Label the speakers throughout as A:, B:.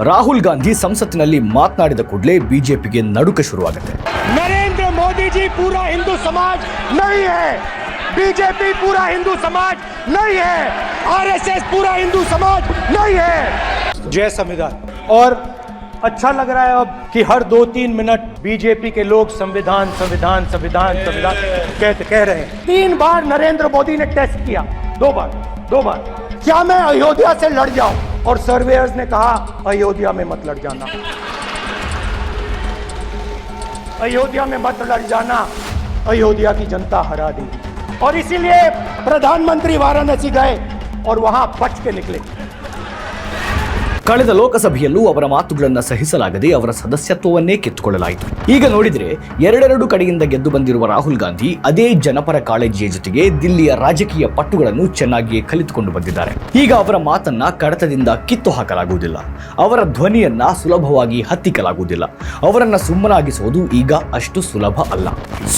A: ರಾಹುಲ್ ಗಾಂಧಿ ಸಂಸತ್ತಿನಲ್ಲಿ ಮಾತನಾಡಿದ ಕೂಡಲೇ ಬಿಜೆಪಿಗೆ ನಡುಕ ಶುರುವಾಗುತ್ತೆ
B: नरेंद्र मोदी जी पूरा हिंदू समाज नहीं है बीजेपी पूरा हिंदू समाज नहीं है आरएसएस पूरा हिंदू समाज नहीं है जय संविधान और अच्छा लग रहा है अब कि हर दो तीन मिनट बीजेपी के लोग संविधान संविधान संविधान संविधान कहते कह रहे हैं तीन बार नरेंद्र मोदी ने टेस्ट किया दो बार दो बार क्या मैं अयोध्या से लड़ जाऊं और सर्वेयर्स ने कहा, अयोध्या में मत लड़ जाना। अयोध्या में मत लड़ जाना। अयोध्या की जनता हरा दी और इसीलिए प्रधानमंत्री वाराणसी गए और वहाँ बच के निकले।
A: ಕಳೆದ ಲೋಕಸಭೆಯಲ್ಲೂ ಅವರ ಮಾತುಗಳನ್ನು ಸಹಿಸಲಾಗದೆ ಅವರ ಸದಸ್ಯತ್ವವನ್ನೇ ಕಿತ್ತುಕೊಳ್ಳಲಾಯಿತು. ಈಗ ನೋಡಿದರೆ ಎರಡೆರಡು ಕಡೆಯಿಂದ ಗೆದ್ದು ಬಂದಿರುವ ರಾಹುಲ್ ಗಾಂಧಿ ಅದೇ ಜನಪರ ಕಾಳಜಿಯ ಜೊತೆಗೆ ದಿಲ್ಲಿಯ ರಾಜಕೀಯ ಪಟ್ಟುಗಳನ್ನು ಚೆನ್ನಾಗಿಯೇ ಕಲಿತುಕೊಂಡು ಬಂದಿದ್ದಾರೆ. ಈಗ ಅವರ ಮಾತನ್ನ ಕಡತದಿಂದ ಕಿತ್ತು ಹಾಕಲಾಗುವುದಿಲ್ಲ. ಅವರ ಧ್ವನಿಯನ್ನ ಸುಲಭವಾಗಿ ಹತ್ತಿಕ್ಕಲಾಗುವುದಿಲ್ಲ. ಅವರನ್ನ ಸುಮ್ಮನಾಗಿಸುವುದು ಈಗ ಅಷ್ಟು ಸುಲಭ ಅಲ್ಲ.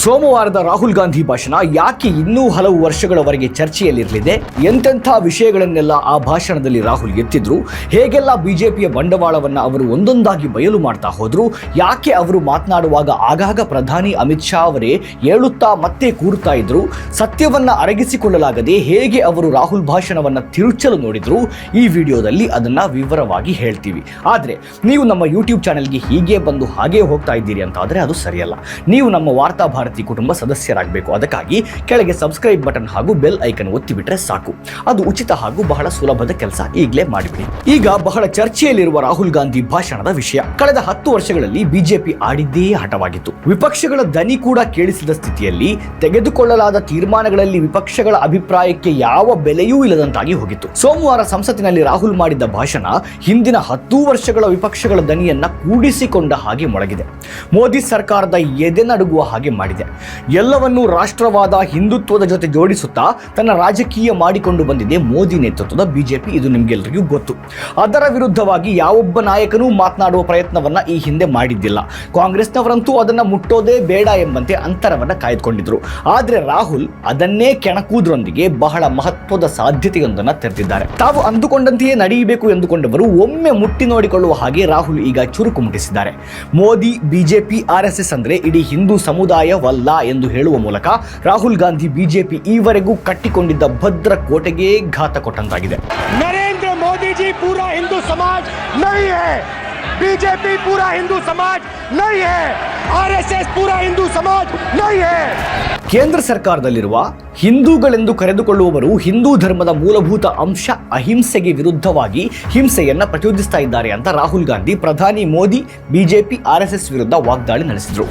A: ಸೋಮವಾರದ ರಾಹುಲ್ ಗಾಂಧಿ ಭಾಷಣ ಯಾಕೆ ಇನ್ನೂ ಹಲವು ವರ್ಷಗಳವರೆಗೆ ಚರ್ಚೆಯಲ್ಲಿರಲಿದೆ? ಎಂತೆಂಥ ವಿಷಯಗಳನ್ನೆಲ್ಲ ಆ ಭಾಷಣದಲ್ಲಿ ರಾಹುಲ್ ಎತ್ತಿದ್ರು? ಹೇಗೆಲ್ಲ ಬಿಜೆಪಿಯ ಬಂಡವಾಳವನ್ನ ಅವರು ಒಂದೊಂದಾಗಿ ಬಯಲು ಮಾಡ್ತಾ ಹೋದ್ರು. ಯಾಕೆ ಅವರು ಮಾತನಾಡುವಾಗ ಆಗಾಗ ಪ್ರಧಾನಿ ಅಮಿತ್ ಶಾ ಅವರೇ ಹೇಳುತ್ತಾ ಮತ್ತೆ ಕೂರ್ತಾ ಇದ್ರು. ಸತ್ಯವನ್ನ ಅರಗಿಸಿಕೊಳ್ಳಲಾಗದೆ ಹೇಗೆ ಅವರು ರಾಹುಲ್ ಭಾಷಣವನ್ನ ತಿರುಚಲು ನೋಡಿದ್ರು. ಈ ವಿಡಿಯೋದಲ್ಲಿ ಅದನ್ನ ವಿವರವಾಗಿ ಹೇಳ್ತೀವಿ. ಆದ್ರೆ ನೀವು ನಮ್ಮ ಯೂಟ್ಯೂಬ್ ಚಾನೆಲ್ಗೆ ಹೀಗೆ ಬಂದು ಹಾಗೆ ಹೋಗ್ತಾ ಇದ್ದೀರಿ ಅಂತ ಆದ್ರೆ ಅದು ಸರಿಯಲ್ಲ. ನೀವು ನಮ್ಮ ವಾರ್ತಾ ಭಾರತಿ ಕುಟುಂಬ ಸದಸ್ಯರಾಗಬೇಕು. ಅದಕ್ಕಾಗಿ ಕೆಳಗೆ ಸಬ್ಸ್ಕ್ರೈಬ್ ಬಟನ್ ಹಾಗೂ ಬೆಲ್ ಐಕನ್ ಒತ್ತಿಬಿಟ್ರೆ ಸಾಕು. ಅದು ಉಚಿತ ಹಾಗೂ ಬಹಳ ಸುಲಭದ ಕೆಲಸ. ಈಗಲೇ ಮಾಡಿಬಿಡಿ. ಈಗ ಬಹಳ ಚರ್ಚೆಯಲ್ಲಿರುವ ರಾಹುಲ್ ಗಾಂಧಿ ಭಾಷಣದ ವಿಷಯ. ಕಳೆದ ಹತ್ತು ವರ್ಷಗಳಲ್ಲಿ ಬಿಜೆಪಿ ಆಡಿದ್ದೇ ಹಠವಾಗಿತ್ತು. ವಿಪಕ್ಷಗಳ ದನಿ ಕೂಡ ಕೇಳಿಸಿದ ಸ್ಥಿತಿಯಲ್ಲಿ ತೆಗೆದುಕೊಳ್ಳಲಾದ ತೀರ್ಮಾನಗಳಲ್ಲಿ ವಿಪಕ್ಷಗಳ ಅಭಿಪ್ರಾಯಕ್ಕೆ ಯಾವ ಬೆಲೆಯೂ ಇಲ್ಲದಂತಾಗಿ ಹೋಗಿತ್ತು. ಸೋಮವಾರ ಸಂಸತ್ತಿನಲ್ಲಿ ರಾಹುಲ್ ಮಾಡಿದ್ದ ಭಾಷಣ ಹಿಂದಿನ ಹತ್ತು ವರ್ಷಗಳ ವಿಪಕ್ಷಗಳ ದನಿಯನ್ನ ಕೂಡಿಸಿಕೊಂಡ ಹಾಗೆ ಮೊಳಗಿದೆ. ಮೋದಿ ಸರ್ಕಾರದ ಎದೆ ನಡುಗುವ ಹಾಗೆ ಮಾಡಿದೆ. ಎಲ್ಲವನ್ನೂ ರಾಷ್ಟ್ರವಾದ ಹಿಂದುತ್ವದ ಜೊತೆ ಜೋಡಿಸುತ್ತಾ ತನ್ನ ರಾಜಕೀಯ ಮಾಡಿಕೊಂಡು ಬಂದಿದೆ ಮೋದಿ ನೇತೃತ್ವದ ಬಿಜೆಪಿ. ಇದು ನಿಮ್ಗೆಲ್ಲರಿಗೂ ಗೊತ್ತು. ಅದರ ವಿರುದ್ಧವಾಗಿ ಯಾವೊಬ್ಬ ನಾಯಕನೂ ಮಾತನಾಡುವ ಪ್ರಯತ್ನವನ್ನ ಈ ಹಿಂದೆ ಮಾಡಿದ್ದಿಲ್ಲ. ಕಾಂಗ್ರೆಸ್ನವರಂತೂ ಅದನ್ನ ಮುಟ್ಟೋದೇ ಬೇಡ ಎಂಬಂತೆ ಅಂತರವನ್ನ ಕಾಯ್ದುಕೊಂಡಿದ್ರು. ಆದರೆ ರಾಹುಲ್ ಅದನ್ನೇ ಕೆಣಕುವುದರೊಂದಿಗೆ ಬಹಳ ಮಹತ್ವದ ಸಾಧ್ಯತೆಯೊಂದನ್ನು ತೆರೆದಿದ್ದಾರೆ. ತಾವು ಅಂದುಕೊಂಡಂತೆಯೇ ನಡೆಯಬೇಕು ಎಂದುಕೊಂಡವರು ಒಮ್ಮೆ ಮುಟ್ಟಿ ನೋಡಿಕೊಳ್ಳುವ ಹಾಗೆ ರಾಹುಲ್ ಈಗ ಚುರುಕು ಮುಟ್ಟಿಸಿದ್ದಾರೆ. ಮೋದಿ, ಬಿಜೆಪಿ ಆರ್ಎಸ್ಎಸ್ ಅಂದರೆ ಇಡೀ ಹಿಂದೂ ಸಮುದಾಯವಲ್ಲ ಎಂದು ಹೇಳುವ ಮೂಲಕ ರಾಹುಲ್ ಗಾಂಧಿ ಬಿಜೆಪಿ ಈವರೆಗೂ ಕಟ್ಟಿಕೊಂಡಿದ್ದ ಭದ್ರ ಕೋಟೆಗೆ ಘಾತ ಕೊಟ್ಟಂತಾಗಿದೆ
B: जी पूरा हिंदू समाज नहीं है बीजेपी पूरा हिंदू समाज नहीं है आरएसएस पूरा हिंदू समाज नहीं है
A: ಕೇಂದ್ರ ಸರ್ಕಾರದಲ್ಲಿರುವ ಹಿಂದೂಗಳೆಂದು ಕರೆದುಕೊಳ್ಳುವವರು ಹಿಂದೂ ಧರ್ಮದ ಮೂಲಭೂತ ಅಂಶ ಅಹಿಂಸೆಗೆ ವಿರುದ್ಧವಾಗಿ ಹಿಂಸೆಯನ್ನ ಪ್ರಚೋದಿಸ್ತಾ ಇದ್ದಾರೆ ಅಂತ ರಾಹುಲ್ ಗಾಂಧಿ ಪ್ರಧಾನಿ ಮೋದಿ ಬಿಜೆಪಿ ಆರ್ಎಸ್ಎಸ್ ವಿರುದ್ಧ ವಾಗ್ದಾಳಿ ನಡೆಸಿದ್ರು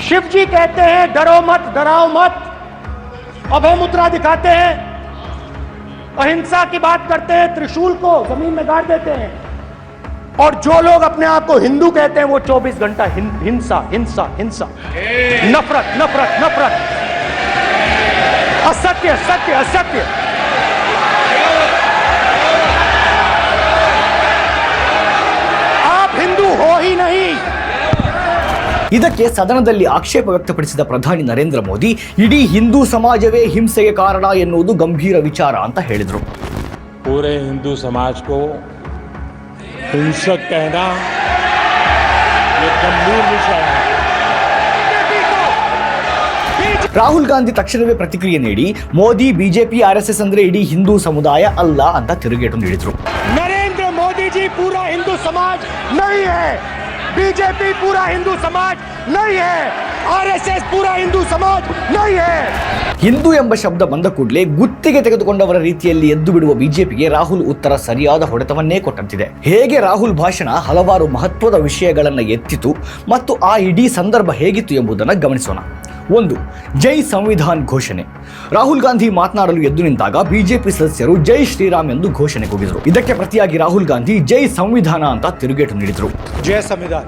B: शिव जी कहते हैं डरो मत डराओ मत अभय मुद्रा दिखाते हैं अहिंसा की बात करते हैं, त्रिशूल को ज़मीन में गाड़ देते हैं। और जो लोग अपने आप को हिंदू कहते हैं, वो 24 घंटा हिंसा हिंसा हिंसा। नफरत नफरत नफरत। असत्य, सत्य, असत्य।
A: ಇದಕ್ಕೆ ಸದನದಲ್ಲಿ ಆಕ್ಷೇಪ ವ್ಯಕ್ತಪಡಿಸಿದ ಪ್ರಧಾನಿ ನರೇಂದ್ರ ಮೋದಿ ಇಡೀ ಹಿಂದೂ ಸಮಾಜವೇ ಹಿಂಸೆಗೆ ಕಾರಣ ಎನ್ನುವುದು ಗಂಭೀರ ವಿಚಾರ ಅಂತ ಹೇಳಿದರು
C: पूरे हिंदू समाज को हिंसक कहना ये गंभीर विषय है
A: ರಾಹುಲ್ ಗಾಂಧಿ ತಕ್ಷಣವೇ ಪ್ರತಿಕ್ರಿಯೆ ನೀಡಿ ಮೋದಿ ಬಿಜೆಪಿ ಆರ್ಎಸ್ಎಸ್ ಅಂದ್ರೆ ಇಡೀ ಹಿಂದೂ ಸಮುದಾಯ ಅಲ್ಲ ಅಂತ ತಿರುಗೇಟು ನೀಡಿದ್ರು
B: नरेंद्र मोदी जी पूरा हिंदू समाज नहीं है बीजेपी पूरा हिंदू समाज नहीं है। ಆರ್ಎಸ್ಎಸ್ ಪೂರ ಹಿಂದೂ ಸಮಾಜ್
A: ಹಿಂದೂ ಎಂಬ ಶಬ್ದ ಬಂದ ಕೂಡಲೇ ಗುತ್ತಿಗೆ ತೆಗೆದುಕೊಂಡವರ ರೀತಿಯಲ್ಲಿ ಎದ್ದು ಬಿಡುವ ಬಿಜೆಪಿಗೆ ರಾಹುಲ್ ಉತ್ತರ ಸರಿಯಾದ ಹೊಡೆತವನ್ನೇ ಕೊಟ್ಟಂತಿದೆ. ಹೇಗೆ ರಾಹುಲ್ ಭಾಷಣ ಹಲವಾರು ಮಹತ್ವದ ವಿಷಯಗಳನ್ನು ಎತ್ತಿತು ಮತ್ತು ಆ ಇಡೀ ಸಂದರ್ಭ ಹೇಗಿತ್ತು ಎಂಬುದನ್ನು ಗಮನಿಸೋಣ. ಒಂದು ಜೈ ಸಂವಿಧಾನ್ ಘೋಷಣೆ. ರಾಹುಲ್ ಗಾಂಧಿ ಮಾತನಾಡಲು ಎದ್ದು ನಿಂತಾಗ ಬಿಜೆಪಿ ಸದಸ್ಯರು ಜೈ ಶ್ರೀರಾಮ್ ಎಂದು ಘೋಷಣೆ ಕೂಗಿದರು. ಇದಕ್ಕೆ ಪ್ರತಿಯಾಗಿ ರಾಹುಲ್ ಗಾಂಧಿ ಜೈ ಸಂವಿಧಾನ ಅಂತ ತಿರುಗೇಟು ನೀಡಿದರು.
B: ಜೈ ಸಂವಿಧಾನ.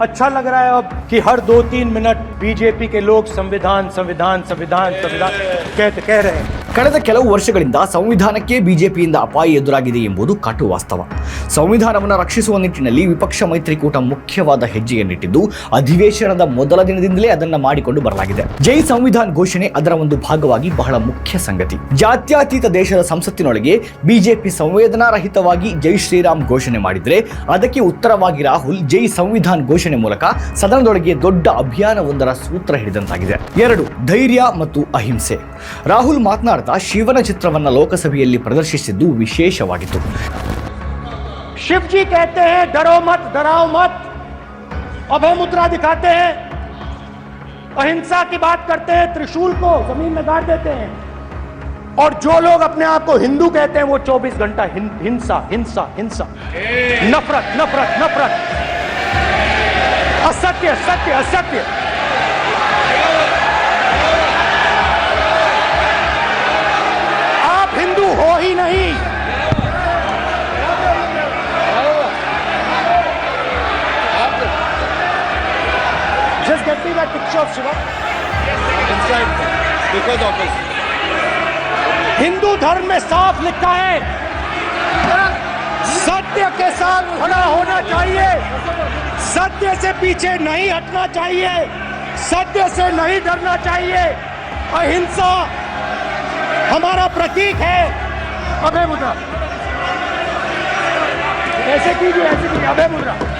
B: अच्छा लग रहा है अब कि हर दो तीन मिनट बीजेपी के लोग संविधान संविधान संविधान संविधान कहते कह रहे हैं।
A: ಕಳೆದ ಕೆಲವು ವರ್ಷಗಳಿಂದ ಸಂವಿಧಾನಕ್ಕೆ ಬಿಜೆಪಿಯಿಂದ ಅಪಾಯ ಎದುರಾಗಿದೆ ಎಂಬುದು ಕಟು ವಾಸ್ತವ. ಸಂವಿಧಾನವನ್ನು ರಕ್ಷಿಸುವ ನಿಟ್ಟಿನಲ್ಲಿ ವಿಪಕ್ಷ ಮೈತ್ರಿಕೂಟ ಮುಖ್ಯವಾದ ಹೆಜ್ಜೆಯನ್ನಿಟ್ಟಿದ್ದು, ಅಧಿವೇಶನದ ಮೊದಲ ದಿನದಿಂದಲೇ ಅದನ್ನು ಮಾಡಿಕೊಂಡು ಬರಲಾಗಿದೆ. ಜೈ ಸಂವಿಧಾನ್ ಘೋಷಣೆ ಅದರ ಒಂದು ಭಾಗವಾಗಿ ಬಹಳ ಮುಖ್ಯ ಸಂಗತಿ. ಜಾತ್ಯತೀತ ದೇಶದ ಸಂಸತ್ತಿನೊಳಗೆ ಬಿಜೆಪಿ ಸಂವೇದನಾರಹಿತವಾಗಿ ಜೈ ಶ್ರೀರಾಮ್ ಘೋಷಣೆ ಮಾಡಿದರೆ, ಅದಕ್ಕೆ ಉತ್ತರವಾಗಿ ರಾಹುಲ್ ಜೈ ಸಂವಿಧಾನ್ ಘೋಷಣೆ ಮೂಲಕ ಸದನದೊಳಗೆ ದೊಡ್ಡ ಅಭಿಯಾನವೊಂದರ ಸೂತ್ರ ಹಿಡಿದಂತಾಗಿದೆ. ಎರಡು, ಧೈರ್ಯ ಮತ್ತು ಅಹಿಂಸೆ. ರಾಹುಲ್ ಮಾತನಾಡ್ತಾ ಶಿವನ ಚಿತ್ರವನ್ನ ಲೋಕಸಭೆಯಲ್ಲಿ ಪ್ರದರ್ಶಿಸಿದ್ದು ವಿಶೇಷವಾಗಿತ್ತು
B: शिव जी कहते हैं डरो मत डराओ मत अभय मुद्रा दिखाते हैं अहिंसा की बात करते हैं त्रिशूल को जमीन में गाड़ देते हैं और जो लोग अपने आप को हिंदू कहते हैं वो 24 घंटा हिं- हिंसा हिंसा हिंसा नफरत नफरत नफरत असत्य सत्य असत्य Of
D: this.
B: हिंदू धर्म में साफ़ लिखा है। सत्य के साथ खड़ा होना चाहिए। सत्य से पीछे नहीं हटना चाहिए। सत्य से नहीं डरना चाहिए। अहिंसा हमारा प्रतीक है। अभय मुद्रा। ऐसे कीजिए ऐसे कीजिए, अभय मुद्रा।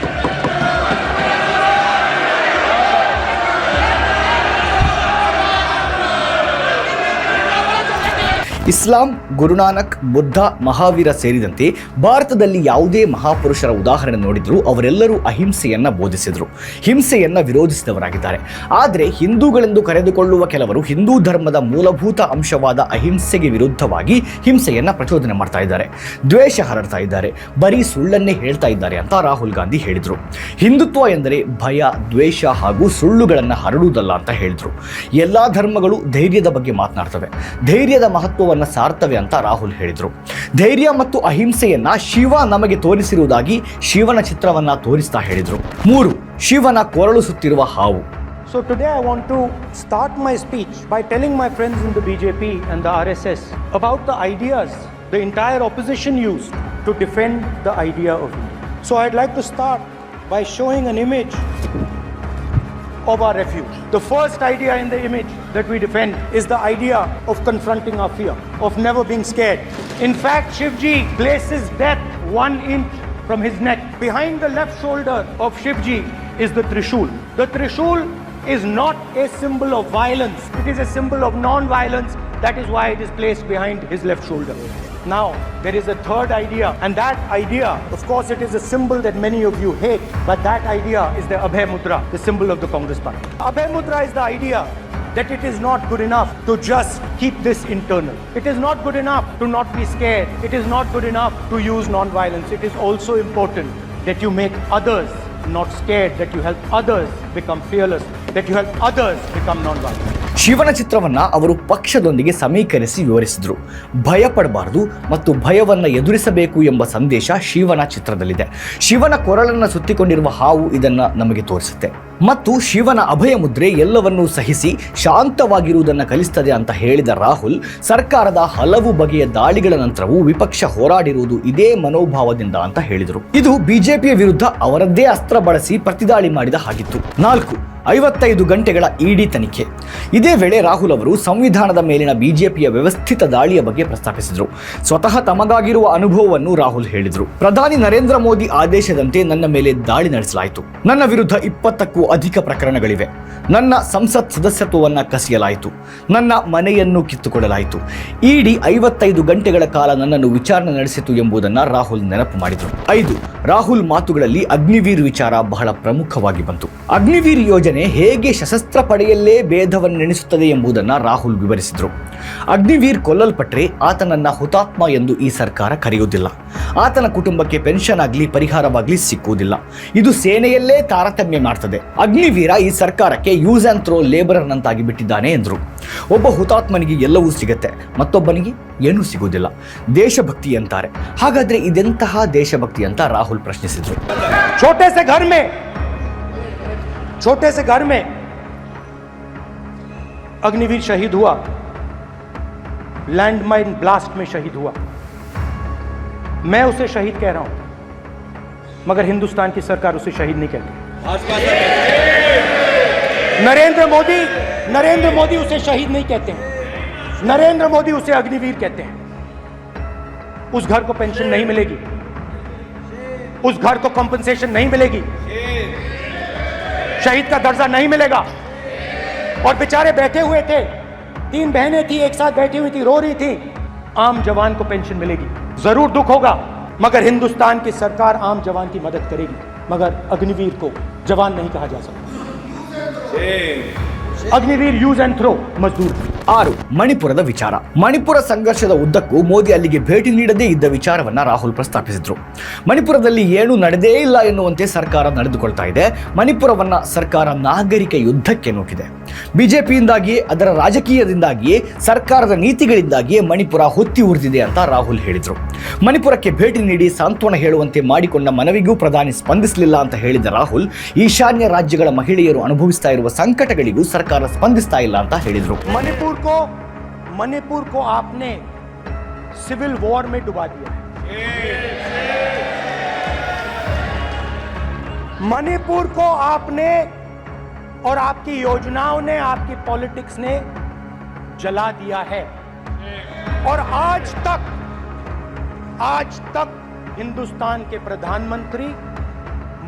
A: ಇಸ್ಲಾಂ, ಗುರುನಾನಕ್, ಬುದ್ಧ, ಮಹಾವೀರ ಸೇರಿದಂತೆ ಭಾರತದಲ್ಲಿ ಯಾವುದೇ ಮಹಾಪುರುಷರ ಉದಾಹರಣೆ ನೋಡಿದರೂ ಅವರೆಲ್ಲರೂ ಅಹಿಂಸೆಯನ್ನು ಬೋಧಿಸಿದರು. ಹಿಂಸೆಯನ್ನು ವಿರೋಧಿಸಿದವರಾಗಿದ್ದಾರೆ. ಆದರೆ ಹಿಂದೂಗಳೆಂದು ಕರೆದುಕೊಳ್ಳುವ ಕೆಲವರು ಹಿಂದೂ ಧರ್ಮದ ಮೂಲಭೂತ ಅಂಶವಾದ ಅಹಿಂಸೆಗೆ ವಿರುದ್ಧವಾಗಿ ಹಿಂಸೆಯನ್ನ ಪ್ರಚೋದನೆ ಮಾಡ್ತಾ ಇದ್ದಾರೆ. ದ್ವೇಷ ಹರಡ್ತಾ ಇದ್ದಾರೆ. ಬರೀ ಸುಳ್ಳನ್ನೇ ಹೇಳ್ತಾ ಇದ್ದಾರೆ ಅಂತ ರಾಹುಲ್ ಗಾಂಧಿ ಹೇಳಿದರು. ಹಿಂದುತ್ವ ಎಂದರೆ ಭಯ, ದ್ವೇಷ ಹಾಗೂ ಸುಳ್ಳುಗಳನ್ನು ಹರಡುವುದಲ್ಲ ಅಂತ ಹೇಳಿದರು. ಎಲ್ಲ ಧರ್ಮಗಳು ಧೈರ್ಯದ ಬಗ್ಗೆ ಮಾತನಾಡ್ತವೆ. ಧೈರ್ಯದ ಮಹತ್ವವನ್ನು ಕಾರ್ಯಕ್ರಮ ಸಾರ್ಥವ್ಯ ಅಂತ ರಾಹುಲ್ ಹೇಳಿದರು. ಧೈರ್ಯ ಮತ್ತು ಅಹಿಂಸೆಯನ್ನ ಶಿವ ನಮಗೆ ತೋರಿಸಿರುವುದಾಗಿ ಶಿವನ ಚಿತ್ರವನ್ನ ತೋರಿಸ್ತಾ ಹೇಳಿದರು. ಮೂರು, ಶಿವನ ಕೊರಳಿಸುತ್ತಿರುವ ಹಾವು.
B: So today I want to start my speech by telling my friends in the B J P and the R S S about the ideas the entire opposition uses to defend the idea of so I'd like to start by showing an image of our refuge. The first idea in the image that we defend is the idea of confronting our fear, of never being scared. In fact, Shivji places death one inch from his neck. Behind the left shoulder of Shivji is the Trishul. The Trishul is not a symbol of violence, it is a symbol of non violence. That is why it is placed behind his left shoulder. Now, there is a third idea, and that idea, of course, it is a symbol that many of you hate, but that idea is the Abhay Mudra, the symbol of the Congress party. Abhay Mudra is the idea that it is not good enough to just keep this internal. It is not good enough to not be scared. It is not good enough to use non-violence. It is also important that you make others not scared, that you help others become fearless, that you help others become non-violent.
A: ಶಿವನ ಚಿತ್ರವನ್ನ ಅವರು ಪಕ್ಷದೊಂದಿಗೆ ಸಮೀಕರಿಸಿ ವಿವರಿಸಿದ್ರು. ಭಯಪಡಬಾರದು ಮತ್ತು ಭಯವನ್ನು ಎದುರಿಸಬೇಕು ಎಂಬ ಸಂದೇಶ ಶಿವನ ಚಿತ್ರದಲ್ಲಿದೆ. ಶಿವನ ಕೊರಳನ್ನು ಸುತ್ತಿಕೊಂಡಿರುವ ಹಾವು ಇದನ್ನು ನಮಗೆ ತೋರಿಸುತ್ತೆ. ಮತ್ತು ಶಿವನ ಅಭಯ ಮುದ್ರೆ ಎಲ್ಲವನ್ನೂ ಸಹಿಸಿ ಶಾಂತವಾಗಿರುವುದನ್ನು ಕಲಿಸ್ತದೆ ಅಂತ ಹೇಳಿದ ರಾಹುಲ್, ಸರ್ಕಾರದ ಹಲವು ಬಗೆಯ ದಾಳಿಗಳ ನಂತರವೂ ವಿಪಕ್ಷ ಹೋರಾಡಿರುವುದು ಇದೇ ಮನೋಭಾವದಿಂದ ಅಂತ ಹೇಳಿದರು. ಇದು ಬಿಜೆಪಿಯ ವಿರುದ್ಧ ಅವರದ್ದೇ ಅಸ್ತ್ರ ಬಳಸಿ ಪ್ರತಿದಾಳಿ ಮಾಡಿದ ಹಾಗಿತ್ತು. ನಾಲ್ಕು ಐವತ್ತೈದು ಗಂಟೆಗಳ ಇಡಿ ತನಿಖೆ. ಇದೇ ವೇಳೆ ರಾಹುಲ್ ಅವರು ಸಂವಿಧಾನದ ಮೇಲಿನ ಬಿಜೆಪಿಯ ವ್ಯವಸ್ಥಿತ ದಾಳಿಯ ಬಗ್ಗೆ ಪ್ರಸ್ತಾಪಿಸಿದರು. ಸ್ವತಃ ತಮಗಾಗಿರುವ ಅನುಭವವನ್ನು ರಾಹುಲ್ ಹೇಳಿದರು. ಪ್ರಧಾನಿ ನರೇಂದ್ರ ಮೋದಿ ಆದೇಶದಂತೆ ನನ್ನ ಮೇಲೆ ದಾಳಿ ನಡೆಸಲಾಯಿತು. ನನ್ನ ವಿರುದ್ಧ ಇಪ್ಪತ್ತಕ್ಕೂ ಅಧಿಕ ಪ್ರಕರಣಗಳಿವೆ. ನನ್ನ ಸಂಸತ್ ಸದಸ್ಯತ್ವವನ್ನು ಕಸಿಯಲಾಯಿತು. ನನ್ನ ಮನೆಯನ್ನು ಕಿತ್ತುಕೊಳ್ಳಲಾಯಿತು. ಇಡಿ ಐವತ್ತೈದು ಗಂಟೆಗಳ ಕಾಲ ನನ್ನನ್ನು ವಿಚಾರಣೆ ನಡೆಸಿತು ಎಂಬುದನ್ನು ರಾಹುಲ್ ನೆನಪು ಮಾಡಿದರು. ಐದು, ರಾಹುಲ್ ಮಾತುಗಳಲ್ಲಿ ಅಗ್ನಿವೀರ್ ವಿಚಾರ ಬಹಳ ಪ್ರಮುಖವಾಗಿ ಬಂತು. ಅಗ್ನಿವೀರ್ ಯೋಜನೆ ಹೇಗೆ ಸಶಸ್ತ್ರ ಪಡೆಯಲ್ಲೇ ಭೇದವನ್ನು ನೆನೆಸುತ್ತದೆ ಎಂಬುದನ್ನು ರಾಹುಲ್ ವಿವರಿಸಿದರು. ಅಗ್ನಿವೀರ್ ಕೊಲ್ಲಲ್ಪಟ್ಟರೆ ಆತನನ್ನ ಹುತಾತ್ಮ ಎಂದು ಈ ಸರ್ಕಾರ ಕರೆಯುವುದಿಲ್ಲ. ಆತನ ಕುಟುಂಬಕ್ಕೆ ಪೆನ್ಷನ್ ಆಗಲಿ, ಪರಿಹಾರವಾಗಲಿ ಸಿಕ್ಕುವುದಿಲ್ಲ. ಇದು ಸೇನೆಯಲ್ಲೇ ತಾರತಮ್ಯ ಮಾಡ್ತದೆ. ಅಗ್ನಿವೀರ ಈ ಸರ್ಕಾರಕ್ಕೆ ಯೂಸ್ ಆ್ಯಂಡ್ ಥ್ರೋ ಲೇಬರರ್ನಂತಾಗಿ ಬಿಟ್ಟಿದ್ದಾನೆ ಎಂದರು. ಒಬ್ಬ ಹುತಾತ್ಮನಿಗೆ ಎಲ್ಲವೂ ಸಿಗತ್ತೆ, ಮತ್ತೊಬ್ಬನಿಗೆ ಏನೂ ಸಿಗುವುದಿಲ್ಲ. ದೇಶಭಕ್ತಿ ಅಂತಾರೆ. ಹಾಗಾದರೆ ಇದೆಂತಹ ದೇಶಭಕ್ತಿ ಅಂತ ರಾಹುಲ್ ಪ್ರಶ್ನಿಸಿದರು.
B: छोटे से घर में अग्निवीर शहीद हुआ। लैंडमाइन ब्लास्ट में शहीद हुआ। मैं उसे शहीद कह रहा हूँ, मगर हिंदुस्तान की सरकार उसे शहीद नहीं कहती। नरेंद्र मोदी नरेंद्र मोदी उसे शहीद नहीं कहते हैं। नरेंद्र मोदी उसे अग्निवीर कहते हैं। उस घर को पेंशन नहीं मिलेगी। उस घर को कंपनसेशन नहीं मिलेगी। शहीद का दर्जा नहीं मिलेगा। और बेचारे बैठे हुए थे। तीन बहनें थी एक साथ बैठी हुई थी रो रही थी। आम जवान को पेंशन मिलेगी। ज़रूर दुख होगा मगर हिंदुस्तान की सरकार आम जवान की मदद करेगी। मगर अग्निवीर को जवान नहीं कहा जा सकता। अग्निवीर यूज़ एंड थ्रो मजदूर।
A: ಆರು, ಮಣಿಪುರದ ವಿಚಾರ. ಮಣಿಪುರ ಸಂಘರ್ಷದ ಉದ್ದಕ್ಕೂ ಮೋದಿ ಅಲ್ಲಿಗೆ ಭೇಟಿ ನೀಡದೇ ಇದ್ದ ವಿಚಾರವನ್ನ ರಾಹುಲ್ ಪ್ರಸ್ತಾಪಿಸಿದ್ರು. ಮಣಿಪುರದಲ್ಲಿ ಏನು ನಡೆದೇ ಇಲ್ಲ ಎನ್ನುವಂತೆ ಸರ್ಕಾರ ನಡೆದುಕೊಳ್ತಾ ಇದೆ. ಮಣಿಪುರವನ್ನ ಸರ್ಕಾರ ನಾಗರಿಕ ಯುದ್ಧಕ್ಕೆ ನೂಕಿದೆ. ಬಿಜೆಪಿಯಿಂದಾಗಿಯೇ ಅದರ ರಾಜಕೀಯದಿಂದಾಗಿಯೇ ಸರ್ಕಾರದ ನೀತಿಗಳಿಂದಾಗಿಯೇ ಮಣಿಪುರ ಹೊತ್ತಿ ಉರಿದಿದೆ ಅಂತ ರಾಹುಲ್ ಹೇಳಿದ್ರು ಮಣಿಪುರಕ್ಕೆ ಭೇಟಿ ನೀಡಿ ಸಾಂತ್ವನ ಹೇಳುವಂತೆ ಮಾಡಿಕೊಂಡ ಮನವಿಗೂ ಪ್ರಧಾನಿ ಸ್ಪಂದಿಸಲಿಲ್ಲ ಅಂತ ಹೇಳಿದ ರಾಹುಲ್ ಈಶಾನ್ಯ ರಾಜ್ಯಗಳ ಮಹಿಳೆಯರು ಅನುಭವಿಸ್ತಾ ಇರುವ ಸಂಕಟಗಳಿಗೂ ಸರ್ಕಾರ ಸ್ಪಂದಿಸ್ತಾ ಇಲ್ಲ ಅಂತ ಹೇಳಿದ್ರು
B: मणिपुर को मणिपुर को आपने सिविल वॉर में डुबा दिया मणिपुर को आपने और आपकी योजनाओं ने, आपकी पॉलिटिक्स ने जला दिया है। और आज तक आज तक हिंदुस्तान के प्रधानमंत्री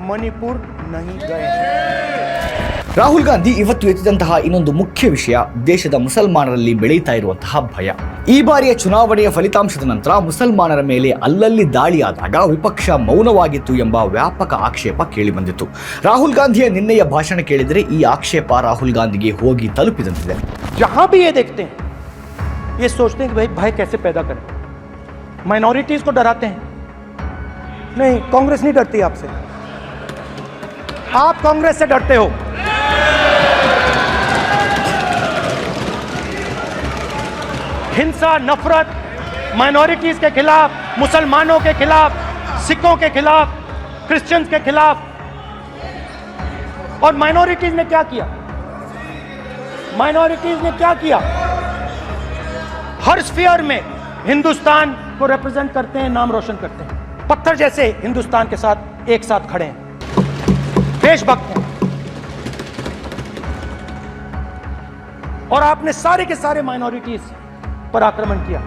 B: मणिपुर नहीं गए। हैं
A: ರಾಹುಲ್ ಗಾಂಧಿ ಇವತ್ತು ಎತ್ತಿದಂತಹ ಇನ್ನೊಂದು ಮುಖ್ಯ ವಿಷಯ ದೇಶದ ಮುಸಲ್ಮಾನರಲ್ಲಿ ಬೆಳೀತಾ ಇರುವಂತಹ ಭಯ ಈ ಬಾರಿಯ ಚುನಾವಣೆಯ ಫಲಿತಾಂಶದ ನಂತರ ಮುಸಲ್ಮಾನರ ಮೇಲೆ ಅಲ್ಲಲ್ಲಿ ದಾಳಿಯಾದಾಗ ವಿಪಕ್ಷ ಮೌನವಾಗಿತ್ತು ಎಂಬ ವ್ಯಾಪಕ ಆಕ್ಷೇಪ ಕೇಳಿಬಂದಿತ್ತು ರಾಹುಲ್ ಗಾಂಧಿಯ ನಿನ್ನೆಯ ಭಾಷಣ ಕೇಳಿದರೆ ಈ ಆಕ್ಷೇಪ ರಾಹುಲ್ ಗಾಂಧಿಗೆ ಹೋಗಿ ತಲುಪಿದಂತಿದೆ
B: जहां भी ये देखते हैं ये सोचते हैं कि भाई भय कैसे पैदा करें माइनॉरिटीज को डराते हैं नहीं कांग्रेस नहीं डरती आपसे आप कांग्रेस से डरते हो हिंसा, नफरत माइनॉरिटीज के खिलाफ, मुसलमानों के खिलाफ, सिखों के खिलाफ क्रिश्चियंस के खिलाफ। और माइनॉरिटीज ने क्या किया? माइनॉरिटीज ने क्या किया? हर स्फीयर में हिंदुस्तान को रिप्रेजेंट करते हैं, नाम रोशन करते हैं। पत्थर जैसे हिंदुस्तान के साथ एक साथ खड़े हैं। देशभक्त हैं। और आपने सारे के सारे माइनॉरिटीज पर आक्रमण किया।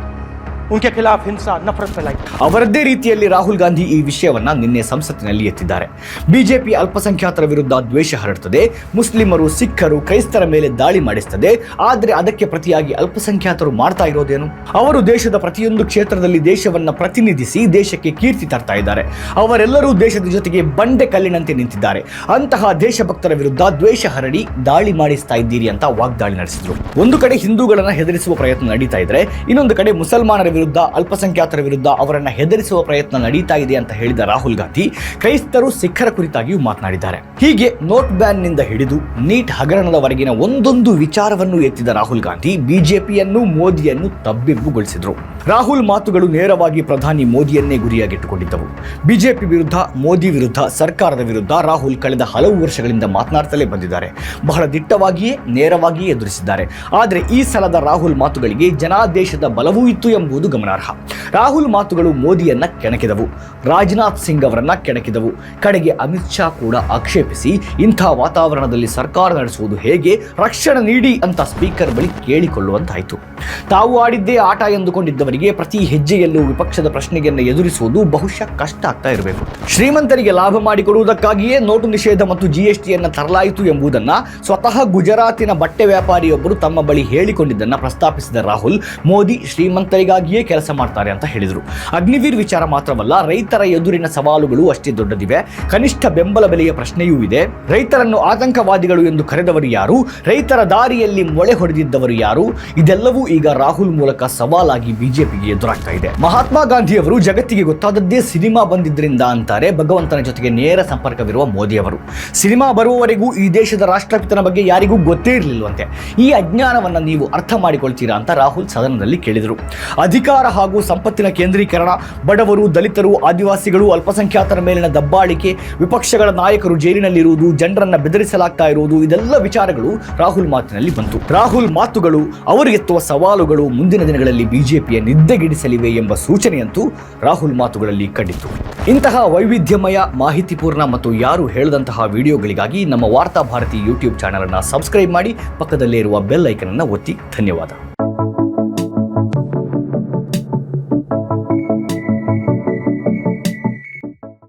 B: ಉನ್ಕೆ ಖಿಲಾಫ್ ಹಿಂಸಾ ನಫರತ್ ಫೆಲಾಯಿ
A: ಅವರದ್ದೇ ರೀತಿಯಲ್ಲಿ ರಾಹುಲ್ ಗಾಂಧಿ ಈ ವಿಷಯವನ್ನ ನಿನ್ನೆ ಸಂಸತ್ತಿನಲ್ಲಿ ಎತ್ತಿದ್ದಾರೆ. ಬಿಜೆಪಿ ಅಲ್ಪಸಂಖ್ಯಾತರ ವಿರುದ್ಧ ದ್ವೇಷ ಹರಡುತ್ತದೆ ಮುಸ್ಲಿಮರು, ಸಿಖ್ಖರು, ಕ್ರೈಸ್ತರ ಮೇಲೆ ದಾಳಿ ಮಾಡಿಸ್ತದೆ, ಆದರೆ ಅದಕ್ಕೆ ಪ್ರತಿಯಾಗಿ ಅಲ್ಪಸಂಖ್ಯಾತರು ಮಾಡ್ತಾ ಇರೋದೇನು? ಅವರು ದೇಶದ ಪ್ರತಿಯೊಂದು ಕ್ಷೇತ್ರದಲ್ಲಿ ದೇಶವನ್ನ ಪ್ರತಿನಿಧಿಸಿ ದೇಶಕ್ಕೆ ಕೀರ್ತಿ ತರ್ತಾ ಇದ್ದಾರೆ. ಅವರೆಲ್ಲರೂ ದೇಶದ ಜೊತೆಗೆ ಬಂಡೆ ಕಲ್ಲಿನಂತೆ ನಿಂತಿದ್ದಾರೆ. ಅಂತಹ ದೇಶಭಕ್ತರ ವಿರುದ್ಧ ದ್ವೇಷ ಹರಡಿ ದಾಳಿ ಮಾಡಿಸ್ತಾ ಇದ್ದೀರಿ ಅಂತ ವಾಗ್ದಾಳಿ ನಡೆಸಿದ್ರು. ಒಂದು ಕಡೆ ಹಿಂದೂಗಳನ್ನ ಹೆದರಿಸುವ ಪ್ರಯತ್ನ ನಡೀತಾ ಇದ್ರೆ, ಇನ್ನೊಂದು ಕಡೆ ಮುಸಲ್ಮಾನರ ವಿರುದ್ಧ ಅಲ್ಪಸಂಖ್ಯಾತರ ವಿರುದ್ಧ ಅವರನ್ನು ಹೆದರಿಸುವ ಪ್ರಯತ್ನ ನಡೀತಾ ಇದೆ ಅಂತ ಹೇಳಿದ ರಾಹುಲ್ ಗಾಂಧಿ ಕ್ರೈಸ್ತರು ಸಿಖ್ಖರ ಕುರಿತಾಗಿಯೂ ಮಾತನಾಡಿದ್ದಾರೆ. ಹೀಗೆ ನೋಟ್ ಬ್ಯಾನ್ನಿಂದ ಹಿಡಿದು ನೀಟ್ ಹಗರಣದವರೆಗಿನ ಒಂದೊಂದು ವಿಚಾರವನ್ನು ಎತ್ತಿದ ರಾಹುಲ್ ಗಾಂಧಿ ಬಿಜೆಪಿಯನ್ನು, ಮೋದಿಯನ್ನು ತಬ್ಬಿಬ್ಬುಗೊಳಿಸಿದರು. ರಾಹುಲ್ ಮಾತುಗಳು ನೇರವಾಗಿ ಪ್ರಧಾನಿ ಮೋದಿಯನ್ನೇ ಗುರಿಯಾಗಿಟ್ಟುಕೊಂಡಿದ್ದವು. ಬಿಜೆಪಿ ವಿರುದ್ಧ, ಮೋದಿ ವಿರುದ್ಧ, ಸರ್ಕಾರದ ವಿರುದ್ಧ ರಾಹುಲ್ ಕಳೆದ ಹಲವು ವರ್ಷಗಳಿಂದ ಮಾತನಾಡ್ತಲೇ ಬಂದಿದ್ದಾರೆ. ಬಹಳ ದಿಟ್ಟವಾಗಿಯೇ, ನೇರವಾಗಿಯೇ ಎದುರಿಸಿದ್ದಾರೆ. ಆದರೆ ಈ ಸಲದ ರಾಹುಲ್ ಮಾತುಗಳಿಗೆ ಜನಾದೇಶದ ಬಲವೂ ಇತ್ತು ಎಂಬುದು ಗಮನಾರ್ಹ. ರಾಹುಲ್ ಮಾತುಗಳು ಮೋದಿಯನ್ನ ಕೆಣಕಿದವು. ರಾಜನಾಥ್ ಸಿಂಗ್ ಅವರನ್ನ ಕೆಣಕಿದವು. ಕಡೆಗೆ ಅಮಿತ್ ಶಾ ಕೂಡ ಆಕ್ಷೇಪಿಸಿ ಇಂಥ ವಾತಾವರಣದಲ್ಲಿ ಸರ್ಕಾರ ನಡೆಸುವುದು ಹೇಗೆ, ರಕ್ಷಣೆ ನೀಡಿ ಅಂತ ಸ್ಪೀಕರ್ ಬಳಿ ಕೇಳಿಕೊಳ್ಳುವಂತಾಯಿತು. ತಾವು ಆಡಿದ್ದೇ ಆಟ ಎಂದುಕೊಂಡಿದ್ದವರಿಗೆ ಪ್ರತಿ ಹೆಜ್ಜೆಯಲ್ಲೂ ವಿಪಕ್ಷದ ಪ್ರಶ್ನೆಯನ್ನು ಎದುರಿಸುವುದು ಬಹುಶಃ ಕಷ್ಟ ಆಗ್ತಾ ಇರಬೇಕು. ಶ್ರೀಮಂತರಿಗೆ ಲಾಭ ಮಾಡಿಕೊಡುವುದಕ್ಕಾಗಿಯೇ ನೋಟು ನಿಷೇಧ ಮತ್ತು ಜಿಎಸ್ಟಿಯನ್ನು ತರಲಾಯಿತು ಎಂಬುದನ್ನ ಸ್ವತಃ ಗುಜರಾತಿನ ಬಟ್ಟೆ ವ್ಯಾಪಾರಿಯೊಬ್ಬರು ತಮ್ಮ ಬಳಿ ಹೇಳಿಕೊಂಡಿದ್ದನ್ನ ಪ್ರಸ್ತಾಪಿಸಿದ ರಾಹುಲ್, ಮೋದಿ ಶ್ರೀಮಂತರಿಗಾಗಿಯೇ ಕೆಲಸ ಮಾಡ್ತಾರೆ ಅಂತ ಹೇಳಿದರು. ಅಗ್ನಿವೀರ್ ವಿಚಾರ ಮಾತ್ರವಲ್ಲ, ರೈತರ ಎದುರಿನ ಸವಾಲುಗಳು ಅಷ್ಟೇ ದೊಡ್ಡದಿವೆ. ಕನಿಷ್ಠ ಬೆಂಬಲ ಬೆಲೆಯ ಪ್ರಶ್ನೆಯೂ ಇದೆ. ರೈತರನ್ನು ಆತಂಕವಾದಿಗಳು ಎಂದು ಕರೆದವರು ಯಾರು? ರೈತರ ದಾರಿಯಲ್ಲಿ ಮೊಳೆ ಹೊಡೆದಿದ್ದವರು ಯಾರು? ಇದೆಲ್ಲವೂ ಈಗ ರಾಹುಲ್ ಮೂಲಕ ಸವಾಲಾಗಿ ಬಿಜೆಪಿಗೆ ಎದುರಾಗ್ತಾ ಇದೆ. ಮಹಾತ್ಮ ಗಾಂಧಿಯವರು ಜಗತ್ತಿಗೆ ಗೊತ್ತಾದದ್ದೇ ಸಿನಿಮಾ ಬಂದಿದ್ರಿಂದ ಅಂತಾರೆ. ಭಗವಂತನ ಜೊತೆಗೆ ನೇರ ಸಂಪರ್ಕವಿರುವ ಮೋದಿ ಅವರು. ಸಿನಿಮಾ ಬರುವವರೆಗೂ ಈ ದೇಶದ ರಾಷ್ಟ್ರಪಿತನ ಬಗ್ಗೆ ಯಾರಿಗೂ ಗೊತ್ತೇ ಇರಲಿಲ್ಲವಂತೆ. ಈ ಅಜ್ಞಾನವನ್ನ ನೀವು ಅರ್ಥ ಮಾಡಿಕೊಳ್ತೀರಾ ಅಂತ ರಾಹುಲ್ ಸದನದಲ್ಲಿ ಕೇಳಿದರು. ಅಧಿಕಾರ ಹಾಗೂ ಸಂಪತ್ತಿನ ಕೇಂದ್ರೀಕರಣ, ಬಡವರು, ದಲಿತರು, ಆದಿವಾಸಿಗಳು, ಅಲ್ಪಸಂಖ್ಯಾತರ ಮೇಲಿನ ದಬ್ಬಾಳಿಕೆ, ವಿಪಕ್ಷಗಳ ನಾಯಕರು ಜೈಲಿನಲ್ಲಿರುವುದು, ಜನರನ್ನ ಬೆದರಿಸಲಾಗ್ತಾ ಇರುವುದು, ಇದೆಲ್ಲ ವಿಚಾರಗಳು ರಾಹುಲ್ ಮಾತಿನಲ್ಲಿ ಬಂತು. ರಾಹುಲ್ ಮಾತುಗಳು ಅವರು ಎತ್ತುವ ಸವಾಲುಗಳು ಮುಂದಿನ ದಿನಗಳಲ್ಲಿ ಬಿಜೆಪಿಯ ನಿದ್ದೆಗಿಡಿಸಲಿವೆ ಎಂಬ ಸೂಚನೆಯಂತೂ ರಾಹುಲ್ ಮಾತುಗಳಲ್ಲಿ ಕಂಡಿತು ಇಂತಹ ವೈವಿಧ್ಯಮಯ, ಮಾಹಿತಿಪೂರ್ಣ ಮತ್ತು ಯಾರು ಹೇಳದಂತಹ ವಿಡಿಯೋಗಳಿಗಾಗಿ ನಮ್ಮ ವಾರ್ತಾ ಭಾರತಿ ಯೂಟ್ಯೂಬ್ ಚಾನಲ್ ಅನ್ನು ಸಬ್ಸ್ಕ್ರೈಬ್ ಮಾಡಿ ಪಕ್ಕದಲ್ಲೇ ಇರುವ ಬೆಲ್ ಅನ್ನು ಒತ್ತಿ. ಧನ್ಯವಾದ.